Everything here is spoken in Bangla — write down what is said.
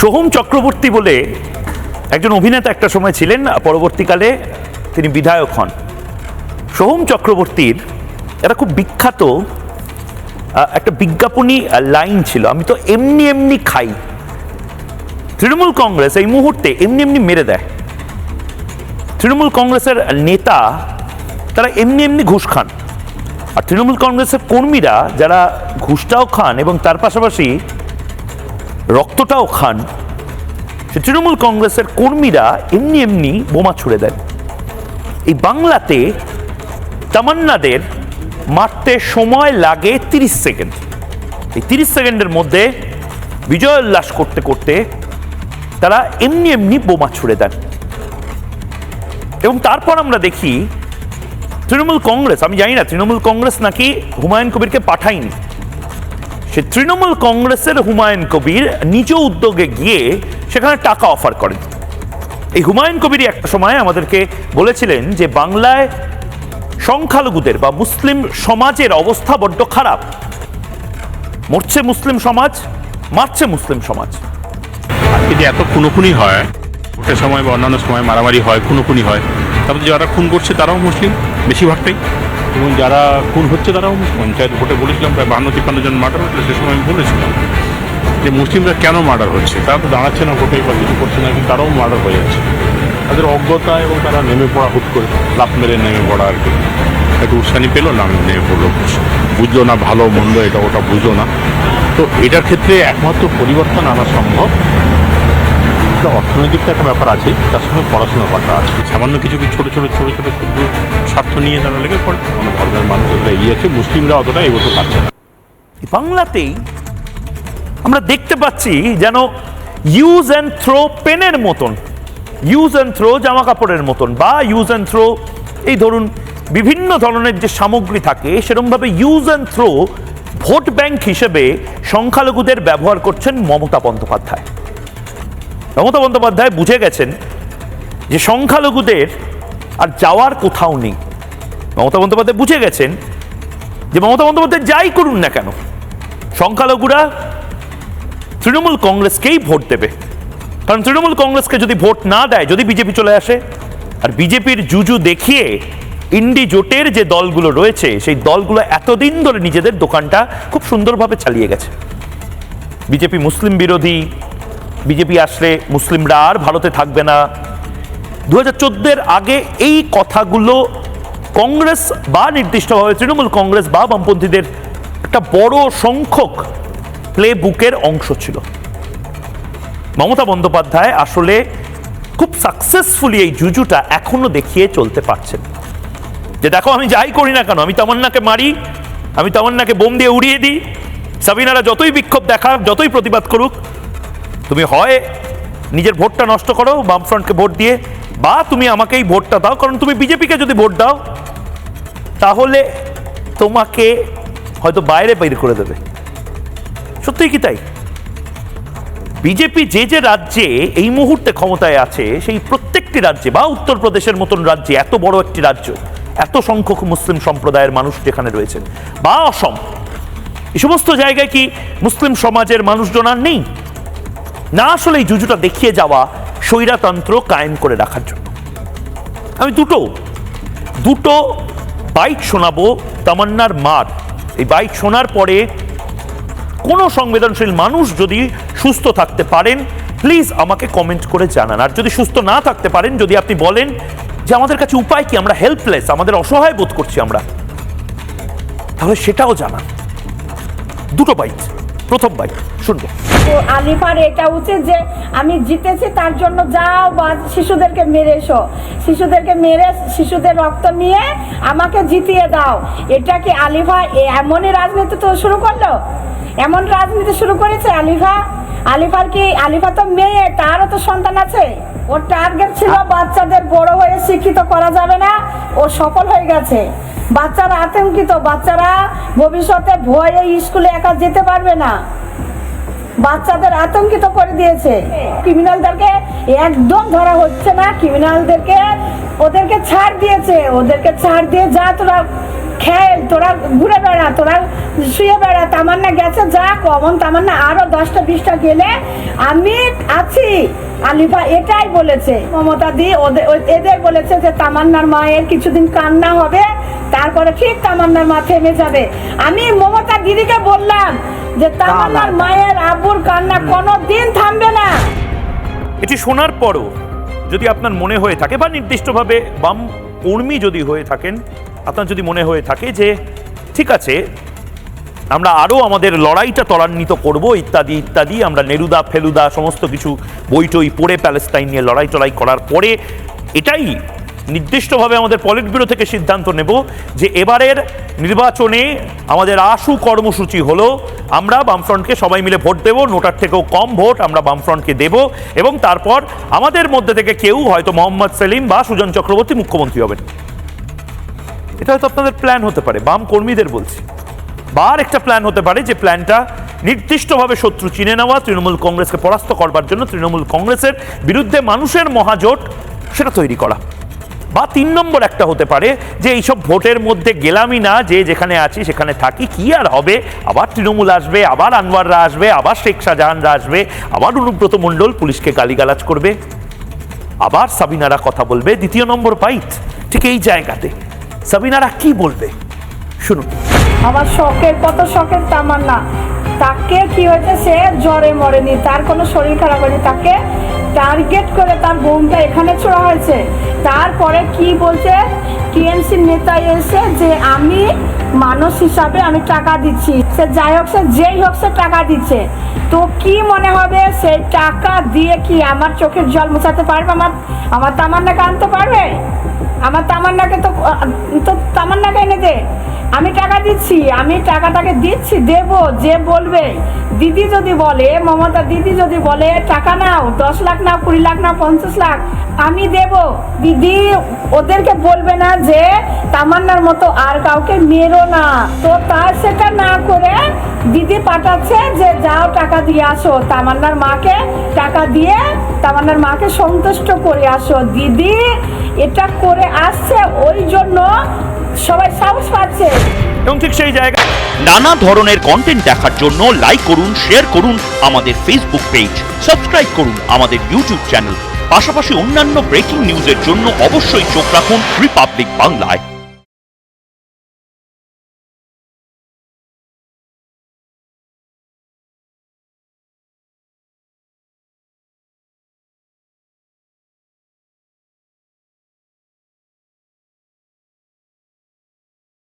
সোহম চক্রবর্তী বলে একজন অভিনেতা একটা সময় ছিলেন, পরবর্তীকালে তিনি বিধায়ক হন। সোহম চক্রবর্তীর একটা খুব বিখ্যাত একটা বিজ্ঞাপনী লাইন ছিল, আমি তো এমনি এমনি খাই। তৃণমূল কংগ্রেস এই মুহূর্তে এমনি এমনি মেরে দেয়। তৃণমূল কংগ্রেসের নেতা, তারা এমনি এমনি ঘুষ খান। আর তৃণমূল কংগ্রেসের কর্মীরা যারা ঘুষটাও খান এবং তার পাশাপাশি রক্তটাও খান। সে তৃণমূল কংগ্রেসের কর্মীরা এমনি এমনি বোমা ছুড়ে দেন। এই বাংলাতে তামান্নাদের মারতে সময় লাগে তিরিশ সেকেন্ড। এই তিরিশ সেকেন্ডের মধ্যে বিজয় উল্লাস করতে করতে তারা এমনি এমনি বোমা ছুড়ে দেন। এবং তারপর আমরা দেখি তৃণমূল কংগ্রেস, আমি জানি না, তৃণমূল কংগ্রেস নাকি হুমায়ুন কবিরকে পাঠায়নি। সে তৃণমূল কংগ্রেসের হুমায়ুন কবির নিজ উদ্যোগে গিয়ে সেখানে টাকা অফার করেন। এই হুমায়ুন কবিরই একটা সময় আমাদেরকে বলেছিলেন যে বাংলায় সংখ্যালঘুদের বা মুসলিম সমাজের অবস্থা বড্ড খারাপ। মরছে মুসলিম সমাজ, মারছে মুসলিম সমাজ। আজকে যে এত খুনোখুনি হয় সময় বা অন্যান্য সময় মারামারি হয়, খুনোখুনি হয় তারপর যারা খুন করছে তারাও মুসলিম, বেশিরভাগটাই। এবং যারা খুন হচ্ছে, তারাও পঞ্চায়েত ভোটে বলেছিলাম, প্রায় বান্ন তিপ্পান্ন জন মার্ডার হচ্ছে সে সময় আমি বলেছিলাম যে মুসলিমরা কেন মার্ডার হচ্ছে? তারা তো দাঁড়াচ্ছে না ভোটে বা কিছু করছে না, কিন্তু তারাও মার্ডার হয়ে যাচ্ছে। তাদের অজ্ঞতা এবং তারা নেমে পড়া হুট করে, লাফ মেরে নেমে পড়া আর কি। একটু উৎসানি পেল না আমি, নেমে পড়ল বুঝলো না ভালো, মন্দ, এটা ওটা বুঝলো না। তো এটার ক্ষেত্রে একমাত্র পরিবর্তন আনা সম্ভব। একটা অর্থনৈতিক একটা ব্যাপার আছে, তার সঙ্গে পড়াশোনার ব্যাপার আছে। সামান্য কিছু কিছু ছোটো ছোটো ছোটো ছোটো ক্ষুদ্র স্বার্থ নিয়ে তারা লেগে পড়ে। অন্য ধর্মের মানুষরা এগিয়ে আছে, মুসলিমরা অতটা এগোতে পারছে না। বাংলাতেই আমরা দেখতে পাচ্ছি যেন ইউজ অ্যান্ড থ্রো পেনের মতন ইউজ অ্যান্ড থ্রো জামা কাপড়ের মতন বা ইউজ অ্যান্ড থ্রো এই ধরুন বিভিন্ন ধরনের যে সামগ্রী থাকে সেরকমভাবে use and throw vote bank হিসেবে সংখ্যালঘুদের ব্যবহার করছেন মমতা বন্দ্যোপাধ্যায়। মমতা বন্দ্যোপাধ্যায় বুঝে গেছেন যে সংখ্যালঘুদের আর যাওয়ার কোথাও নেই। মমতা বন্দ্যোপাধ্যায় বুঝে গেছেন যে মমতা বন্দ্যোপাধ্যায় যাই করুন না কেন, সংখ্যালঘুরা তৃণমূল কংগ্রেসকেই ভোট দেবে। কারণ তৃণমূল কংগ্রেসকে যদি ভোট না দেয়, যদি বিজেপি চলে আসে, আর বিজেপির জুজু দেখিয়ে ইন্ডি জোটের যে দলগুলো রয়েছে, সেই দলগুলো এতদিন ধরে নিজেদের দোকানটা খুব সুন্দরভাবে চালিয়ে গেছে। বিজেপি মুসলিম বিরোধী বিজেপি আসলে মুসলিমরা আর ভারতে থাকবে না। দু হাজার আগে এই কথাগুলো কংগ্রেস বা নির্দিষ্টভাবে তৃণমূল কংগ্রেস বা বামপন্থীদের একটা বড় সংখ্যক প্লে বুকের অংশ ছিল। মমতা বন্দ্যোপাধ্যায় আসলে খুব সাকসেসফুলি এই জুজুটা এখনও দেখিয়ে চলতে পারছেন। যে দেখো আমি যাই করি না কেন, আমি তামান্নাকে মারি, আমি তামান্নাকে বোম দিয়ে উড়িয়ে দিই। সাবিনারা যতই বিক্ষোভ দেখা যতই প্রতিবাদ করুক তুমি হয় নিজের ভোটটা নষ্ট করো, বামফ্রন্টকে ভোট দিয়ে, বা তুমি আমাকেই ভোটটা দাও, কারণ তুমি বিজেপিকে যদি ভোট দাও, তাহলে তোমাকে হয়তো বাইরে বাইরে করে দেবে। সত্যিই কি তাই? বিজেপি যে যে রাজ্যে এই মুহূর্তে ক্ষমতায় আছে, সেই প্রত্যেকটি রাজ্যে বা উত্তরপ্রদেশের মতন রাজ্যে, এত বড় একটি রাজ্য, এত সংখ্যক মুসলিম সম্প্রদায়ের মানুষ যেখানে রয়েছেন, বা অসম, এই সমস্ত জায়গায় কি মুসলিম সমাজের মানুষজন আর নেই? না আসলে এই জুজুটা দেখিয়ে যাওয়া স্বৈরাতন্ত্র কায়েম করে রাখার জন্য। আমি দুটো দুটো বাইট শোনাবো তামান্নার মার। এই বাইট শোনার পরে কোনো সংবেদনশীল মানুষ যদি সুস্থ থাকতে পারেন প্লিজ আমাকে কমেন্ট করে জানান। আর যদি সুস্থ না থাকতে পারেন, যদি আপনি বলেন যে আমাদের কাছে উপায় কি, আমরা হেল্পলেস আমাদের অসহায় বোধ করছি আমরা, তাহলে সেটাও জানান। দুটো বাইট। প্রথম বাইট শুনব। তো আলিফার এটা উচিত যে আমি জিতেছি, তার জন্য যাও বা শিশুদেরকে মেরে এসো। শিশুদেরকে মেরে শিশুদের রক্ত নিয়ে আমাকে জিতিয়ে দাও। এটা কি আলিফা এমনই রাজনীতি তো শুরু করল? এমন রাজনীতি শুরু করেছে আলিফা? আলিফার কি, আলিফা তো মেয়ে, তারও তো সন্তান আছে। ওর টার্গেট ছিল বাচ্চাদের বড় হয়ে শিক্ষিত করা যাবে না। ও সফল হয়ে গেছে। বাচ্চারা আতঙ্কিত, বাচ্চারা ভবিষ্যতে ভয়ে স্কুলে একা যেতে পারবে না। বাচ্চাদের আতঙ্কিত করে দিয়েছে। ক্রিমিনালদেরকে একদম ধরা হচ্ছে না। ক্রিমিনালদেরকে ওদেরকে ছাড় দিয়েছে। ওদেরকে ছাড় দিয়ে যা তোরা খেল, তোরা ঘুরে বেড়া, তোরা শুয়ে বেড়া। তামান্না গেছে, যা কমন, তামান্না আরও দশটা, বিশটা গেলে আমি আছি। আলিফা এটাই বলেছে মমতা দি ওদের এদের বলেছে যে তামান্নার মায়ের কিছুদিন কান্না হবে তারপরে ঠিক তামান্নার মা থেমে যাবে। আমি মমতা দিদিকে বললাম যে তামান্নার মায়ের আব্বুর কান্না কোনো দিন থামবে না। এটি শোনার পরও যদি আপনার মনে হয়ে থাকে বা নির্দিষ্টভাবে বাম কর্মী যদি হয়ে থাকেন আপনার যদি মনে হয়ে থাকে যে ঠিক আছে আমরা আরও আমাদের লড়াইটা ত্বরান্বিত করব, ইত্যাদি ইত্যাদি। আমরা নেরুদা, ফেলুদা, সমস্ত কিছু বই টই পড়ে প্যালেস্তাইন নিয়ে লড়াই টড়াই করার পরে এটাই নির্দিষ্টভাবে আমাদের পলিট ব্যুরো থেকে সিদ্ধান্ত নেব যে এবারের নির্বাচনে আমাদের আশু কর্মসূচি হলো, আমরা বামফ্রন্টকে সবাই মিলে ভোট দেব, নোটার থেকেও কম ভোট আমরা বামফ্রন্টকে দেব এবং তারপর আমাদের মধ্যে থেকে কেউ হয়তো মোহাম্মদ সেলিম বা সুজন চক্রবর্তী মুখ্যমন্ত্রী হবেন। এটা হয়তো আপনাদের প্ল্যান হতে পারে, বাম কর্মীদের বলছি। বা আর একটা প্ল্যান হতে পারে যে প্ল্যানটা নির্দিষ্টভাবে শত্রু চিনে নেওয়া তৃণমূল কংগ্রেসকে পরাস্ত করবার জন্য তৃণমূল কংগ্রেসের বিরুদ্ধে মানুষের মহাজোট সেটা তৈরি করা। বা তিন নম্বর একটা হতে পারে যে এইসব ভোটের মধ্যে গেলামই না, যে যেখানে আছি সেখানে থাকি, কি আর হবে? আবার তৃণমূল আসবে, আবার আনোয়াররা আসবে, আবার শেখ শাহজাহানরা আসবে, আবার অনুব্রত মণ্ডল পুলিশকে গালিগালাজ করবে, আবার সাবিনারা কথা বলবে। দ্বিতীয় নম্বর ফাইট ঠিক এই জায়গাতে। সাবিনারা কি বলবে? শুনুন। আমার শখের, কত শখের তামান্না। তাকে কি হয়েছে, সে জ্বরে মরেনি, তার কোনো শরীর খারাপ হয়নি। তাকে টার্গেট করে তার বোমটা এখানে ছোড়া হয়েছে। তারপরে কি বলছে, টিএমসি নেতা এসে যে আমি মানুষ হিসাবে আমি টাকা দিচ্ছি। সে যাই হোক, সে যেই হোক, সে টাকা দিচ্ছে। তো কি মনে হবে সেই টাকা দিয়ে কি আমার চোখের জল মোছাতে পারবে? আমার আমার তামান্নাকে আনতে পারবে? আমার তামান্নাকে তো তো তামান্নাকে এনে দে। আমি টাকা দিচ্ছি, আমি টাকাটাকে দিচ্ছি, দেব, যে বলবে। দিদি যদি বলে, মমতা দিদি যদি বলে, টাকা নাও, দশ লাখ নাও, কুড়ি লাখ নাও, পঞ্চাশ লাখ, আমি দেব। দিদি ওদেরকে বলবে না যে, তামান্নার মতো আর কাউকে মেরো না। তো তার সেটা না করে দিদি পাঠাচ্ছে যে, যাও টাকা দিয়ে আসো। তামান্নার মাকে টাকা দিয়ে তামান্নার মাকে সন্তুষ্ট করে আসো। দিদি এটা করে আসছে ওই জন্য সবাই সাহস পাচ্ছে। এবং ঠিক সেই জায়গা নানা ধরনের কন্টেন্ট দেখার জন্য লাইক করুন শেয়ার করুন আমাদের ফেসবুক পেজ সাবস্ক্রাইব করুন আমাদের ইউটিউব চ্যানেল পাশাপাশি অন্যান্য ব্রেকিং নিউজের জন্য অবশ্যই চোখ রাখুন রিপাবলিক বাংলায়